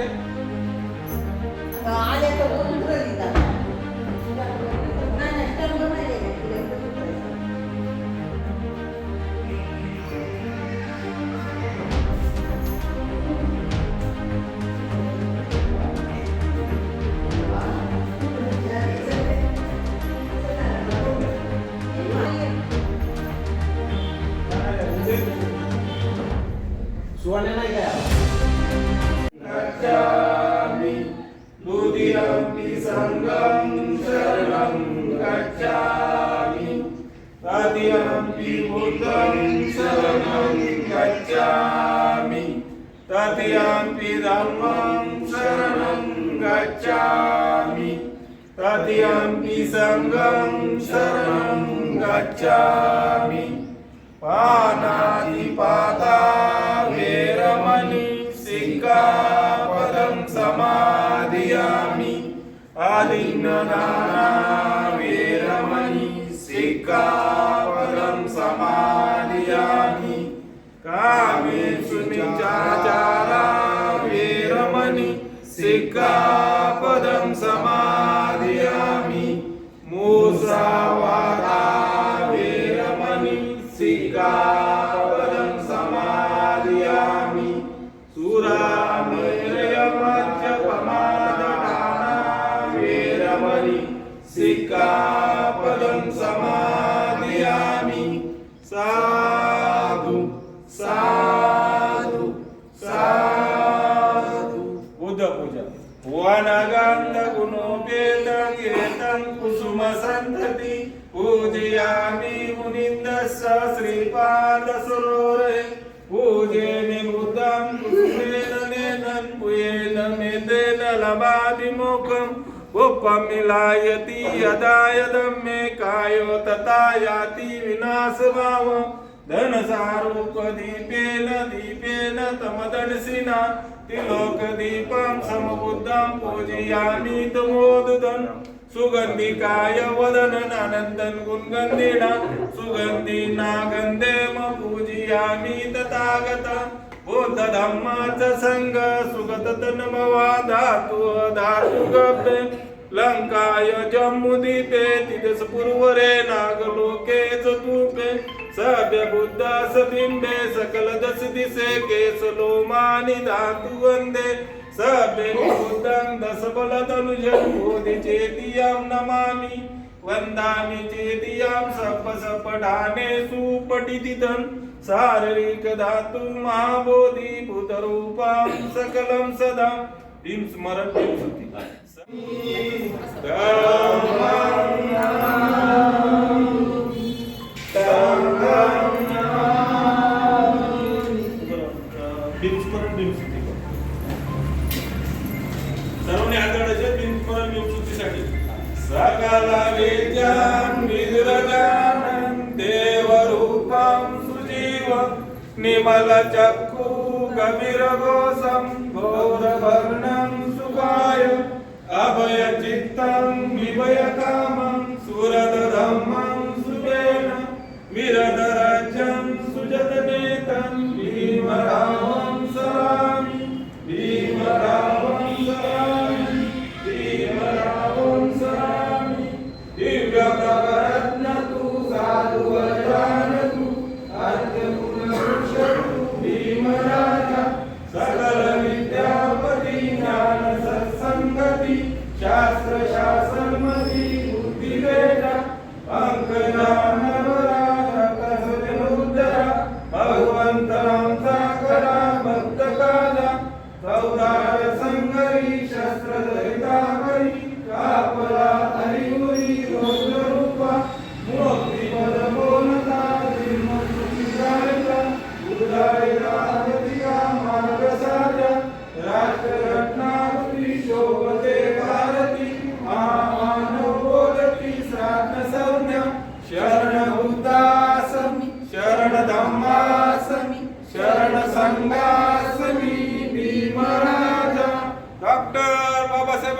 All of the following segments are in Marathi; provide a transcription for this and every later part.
कुठे? आले तर बोलून राहिली का? नाही, नाही, टर्म नाही गेले. तिला बोलून राहिली. सुवर्णे नाही काय द्वितीयम्पि सङ्गं शरणं गच्छामि। तृतीयम्पि बुद्धं शरणं गच्छामि। तृतीयम्पि धर्मं शरणं गच्छामि। तृतीयम्पि सङ्गं शरणं गच्छामि। पानातिपाता वेरमणि सिक्खापदं समाधियामि। आलिङ्गनाना वेरमणि सिक्खापदं समाधियामि कामेषु मिथ्याचारा वीरमणि सिक्खापदं श्रीपाद सरोरे पूजे निमृतम कुसुमेन नेनं पुयेन मेदेन लभाभिमुखम् उपमिलायति यदा यदम्मे कायो तथा याति विनाशभावम् धनसारूपदीपेन दीपेन तमदर्शिना तिलोकदीपं समबुद्धं पूजयामि तमोदुदन् सुगन्धिकाय वदननानन्दन् गुणगन्धिना सुगन्धिना गन्धेम पूजयामि तथागत। बुद्धधम्मा च सङ्ग सुगततन्मवा धातु धातु गभ्ये लंकाय जम्मुदीपे तिदसपूर्वरे नागलोके चतुपे सभ्य बुद्धास सबिंबे सकल दिसे केस लोमानि धातु वन्दे। सभ्य बोधि चेतियं नमामि। वन्दामि चेतियां सपसपठाने सपठाने सुपठितितं शारीरिक धातु महाबोधि भूतरूपां सकलं सदा। स्मरति చక్కు గమిరగోసం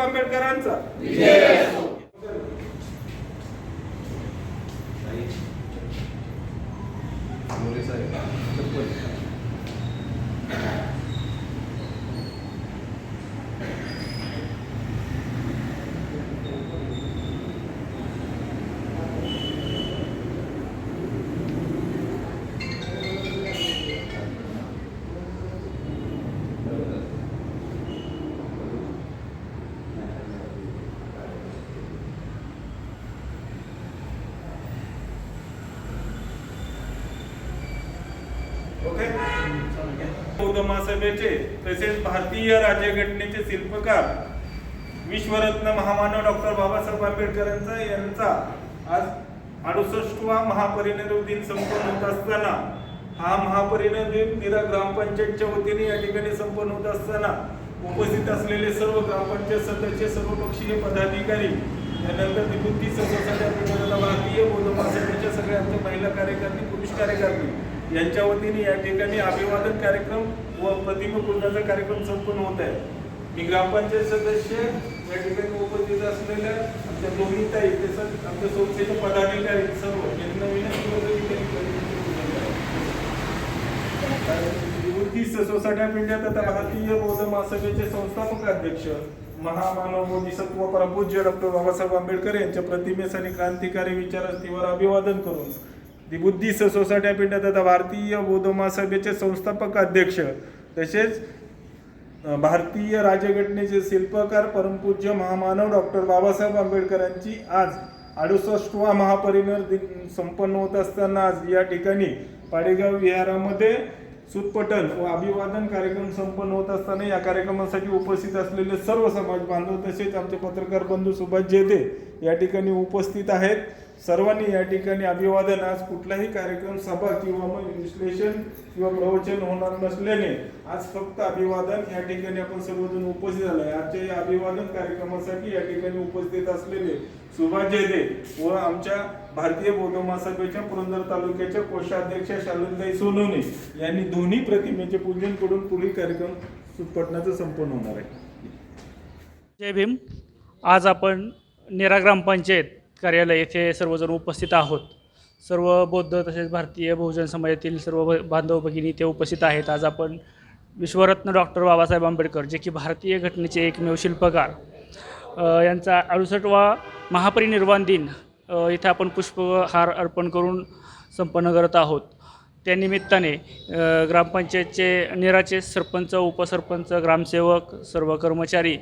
आंबेडकरांचा. ओके महासभेचे तसेच भारतीय राज्यघटनेचे शिल्पकार विश्वरत्न महामानव डॉक्टर बाबासाहेब आंबेडकरांचा यांचा आज अडुसष्टवा महापरिनिर्वाण दिन संपन्न होत असताना हा महापरिनिर्वाण दिन निरा ग्रामपंचायतच्या वतीने या ठिकाणी संपन्न होत असताना उपस्थित असलेले सर्व ग्रामपंचायत सदस्य सर्व पक्षीय पदाधिकारी त्यानंतर निवृत्ती सदस्य भारतीय बौद्ध महासभेच्या सगळ्या आमच्या महिला कार्यकर्ते पुरुष कार्यकर्ते यांच्या वतीने या ठिकाणी अभिवादन कार्यक्रम व प्रतिमापूजनाचा कार्यक्रम संपन्न होत आहे. मी ग्रामपंचायत सदस्य या ठिकाणी उपस्थित असलेल्या आमच्या दोन्ही ताई तसंच आमच्या संस्थेचे पदाधिकारी सर्व यांना विनंती होती की त्यांनी सोसायटी ऑफ इंडिया तथा भारतीय बौद्ध महासभेचे संस्थापक अध्यक्ष महामानव बोधिसत्व परमपूज्य डॉक्टर बाबासाहेब आंबेडकर यांच्या प्रतिमेस आणि क्रांतिकारी विचारस्थीवर अभिवादन करून दि बुद्धिस्ट सोसायटी ऑफ इंडिया तथा भारतीय बौद्ध महासभेचे संस्थापक अध्यक्ष तसेच भारतीय राज्यघटनेचे शिल्पकार परमपूज्य महामानव डॉक्टर बाबासाहेब आंबेडकरांची आज अडुसष्टवा महापरिनिर दिन संपन्न होत असताना आज या ठिकाणी पाडेगाव विहारामध्ये सुतपटन व अभिवादन कार्यक्रम संपन्न होत असताना या कार्यक्रमासाठी उपस्थित असलेले सर्व समाज बांधव तसेच आमचे पत्रकार बंधू सुभाष जेते या ठिकाणी उपस्थित आहेत. सर्वांनी या ठिकाणी अभिवादन. आज कुठलाही कार्यक्रम सभा किंवा मग विश्लेषण किंवा प्रवचन होणार नसल्याने आज फक्त अभिवादन या ठिकाणी आपण सर्वजण उपस्थित झालो आहे. आजच्या या अभिवादन कार्यक्रमासाठी या ठिकाणी उपस्थित असलेले सुभाष जयदेव व आमच्या भारतीय बौद्ध महासभेच्या पुरंदर तालुक्याच्या कोषाध्यक्ष शालनताई सोनवणे यांनी दोन्ही प्रतिमेचे पूजन करून पुढील कार्यक्रम सुटपटण्याचं संपन्न होणार आहे. जय भीम. आज आपण नेरा ग्रामपंचायत कार्यालय येथे सर्वजण उपस्थित आहोत. सर्व बौद्ध तसेच भारतीय बहुजन समाजातील सर्व बांधव भगिनी ते उपस्थित आहेत. आज आपण विश्वरत्न डॉक्टर बाबासाहेब आंबेडकर जे की भारतीय घटनेचे एकमेव शिल्पकार यांचा अडुसष्टवा महापरिनिर्वाण दिन इथं इथे आपण पुष्पहार अर्पण करून संपन्न करत आहोत. त्यानिमित्ताने ग्रामपंचायतचे नेराचे सरपंच उपसरपंच ग्रामसेवक सर्व कर्मचारी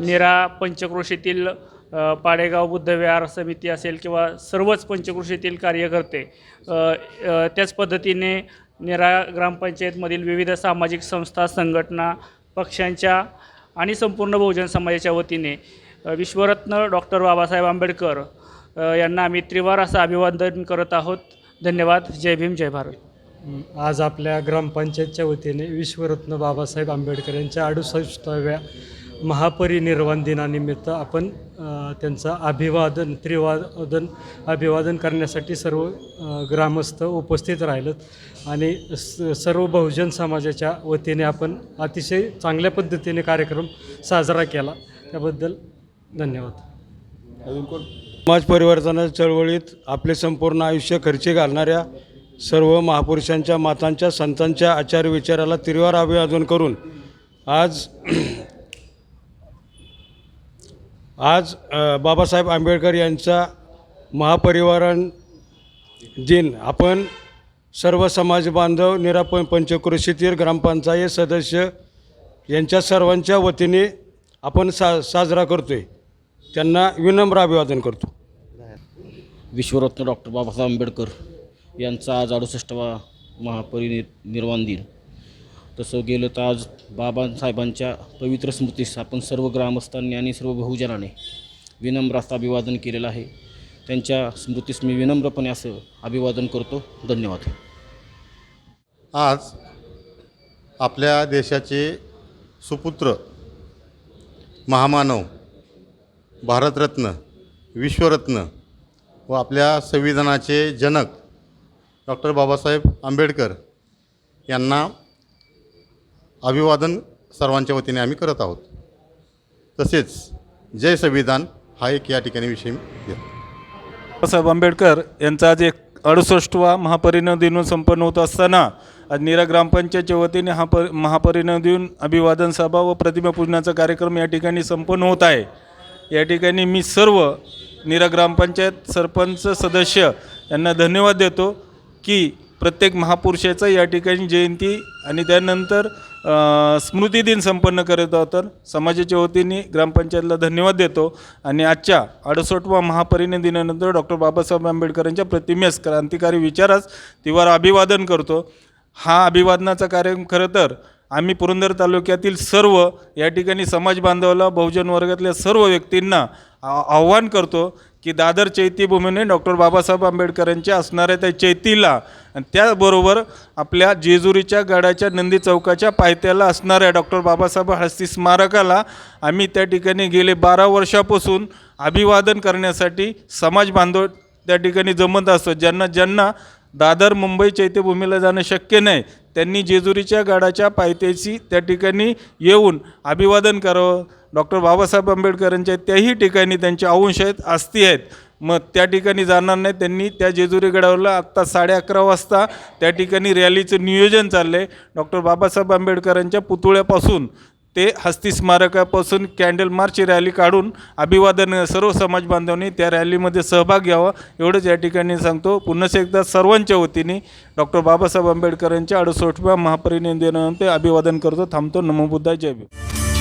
नेरा पंचक्रोशीतील पाडेगाव बुद्धविहार समिती असेल किंवा सर्वच पंचकृषीतील कार्यकर्ते त्याच पद्धतीने निरा ग्रामपंचायतमधील विविध सामाजिक संस्था संघटना पक्षांच्या आणि संपूर्ण बहुजन समाजाच्या वतीने विश्वरत्न डॉक्टर बाबासाहेब आंबेडकर यांना आम्ही त्रिवार असं अभिवादन करत आहोत. धन्यवाद. जय भीम जय भारत. आज आपल्या ग्रामपंचायतच्या वतीने विश्वरत्न बाबासाहेब आंबेडकर यांच्या अडुसष्टाव्या महापरिनिर्वाण दिनानिमित्त आपण त्यांचं अभिवादन त्रिवादन अभिवादन करण्यासाठी सर्व ग्रामस्थ उपस्थित राहिलेत. आणि स सर्व बहुजन समाजाच्या वतीने आपण अतिशय चांगल्या पद्धतीने कार्यक्रम साजरा केला. त्याबद्दल धन्यवाद. अजून कोण? समाज परिवर्तनाच्या चळवळीत आपले संपूर्ण आयुष्य खर्ची घालणाऱ्या सर्व महापुरुषांच्या मातांच्या संतांच्या आचार विचाराला तिरवार अभिवादन करून आज आज बाबासाहेब आंबेडकर यांचा महापरिवारण दिन. आपण सर्व समाज बांधव निराप पंचक्रोशीतील ग्रामपंचायत सदस्य यांच्या सर्वांच्या वतीने आपण सा साजरा करतो आहे त्यांना विनम्र अभिवादन करतो. विश्वरत्न डॉक्टर बाबासाहेब आंबेडकर यांचा आज अडुसष्टवा महापरिनिर्वाण दिन. तसं गेलं तर आज बाबासाहेबांच्या पवित्र स्मृतीस आपण सर्व ग्रामस्थांनी आणि सर्व बहुजनाने विनम्रास्त अभिवादन केलेलं आहे. त्यांच्या स्मृतीस मी विनम्रपणे असं अभिवादन करतो. धन्यवाद. आज आपल्या देशाचे सुपुत्र महामानव भारतरत्न विश्वरत्न व आपल्या संविधानाचे जनक डॉक्टर बाबासाहेब आंबेडकर यांना अभिवादन सर्वांच्या वतीने आम्ही करत आहोत. तसेच जय संविधान हा एक या ठिकाणी विषय बाबासाहेब आंबेडकर यांचा आज एक अडुसष्टवा महापरिणय दिन संपन्न होत असताना आज नीरा ग्रामपंचायतच्या वतीने हा प महापरिणय दिन अभिवादन सभा व प्रतिमापूजनाचा कार्यक्रम या ठिकाणी संपन्न होत आहे. या ठिकाणी मी सर्व नीरा ग्रामपंचायत सरपंच सदस्य यांना धन्यवाद देतो की प्रत्येक महापुरुषाचा या ठिकाणी जयंती आणि त्यानंतर स्मृती दिन संपन्न करत आहोत तर समाजाच्या वतीने ग्रामपंचायतला धन्यवाद देतो आणि आजच्या अडुसष्टवा महापरिनिर्वाण दिनानंतर डॉक्टर बाबासाहेब आंबेडकरांच्या प्रतिमेस क्रांतिकारी विचारास तिवर अभिवादन करतो. हा अभिवादनाचा कार्यक्रम खरं तर आम्ही पुरंदर तालुक्यातील सर्व या ठिकाणी समाज बांधवाला बहुजन वर्गातल्या सर्व व्यक्तींना आव्हान करतो. की दादर चैत्यभूमीने डॉक्टर बाबासाहेब आंबेडकरांच्या असणाऱ्या त्या चैतीला आणि त्याचबरोबर आपल्या जेजुरीच्या गडाच्या नंदी चौकाच्या पायथ्याला असणाऱ्या डॉक्टर बाबासाहेब हस्ती स्मारकाला आम्ही त्या ठिकाणी गेले बारा वर्षापासून अभिवादन करण्यासाठी समाज बांधव त्या ठिकाणी जमत असतो. ज्यांना ज्यांना दादर मुंबई चैत्यभूमीला जाणं शक्य नाही त्यांनी जेजुरीच्या गडाच्या पायथ्याशी त्या ठिकाणी येऊन अभिवादन करावं. डॉक्टर बाबासाहेब आंबेडकरांच्या त्याही ठिकाणी त्यांचे अंश आहेत अस्थी आहेत. मग त्या ठिकाणी जाणार नाही त्यांनी त्या जेजुरी गडावरला आत्ता साडे अकरा वाजता त्या ठिकाणी रॅलीचं नियोजन चाललं आहे डॉक्टर बाबासाहेब आंबेडकरांच्या पुतळ्यापासून ते हस्ती स्मारकापासून कॅन्डल मार्चची रॅली काढून अभिवादन सर्व समाज बांधवांनी त्या रॅलीमध्ये सहभाग घ्यावा एवढंच या ठिकाणी सांगतो. पुन्हा एकदा सर्वांच्या वतीने डॉक्टर बाबासाहेब आंबेडकरांच्या अडुसष्टव्या महापरिनिर्वाण ते अभिवादन करतो. थांबतो. नमोबुद्धा जय भीम.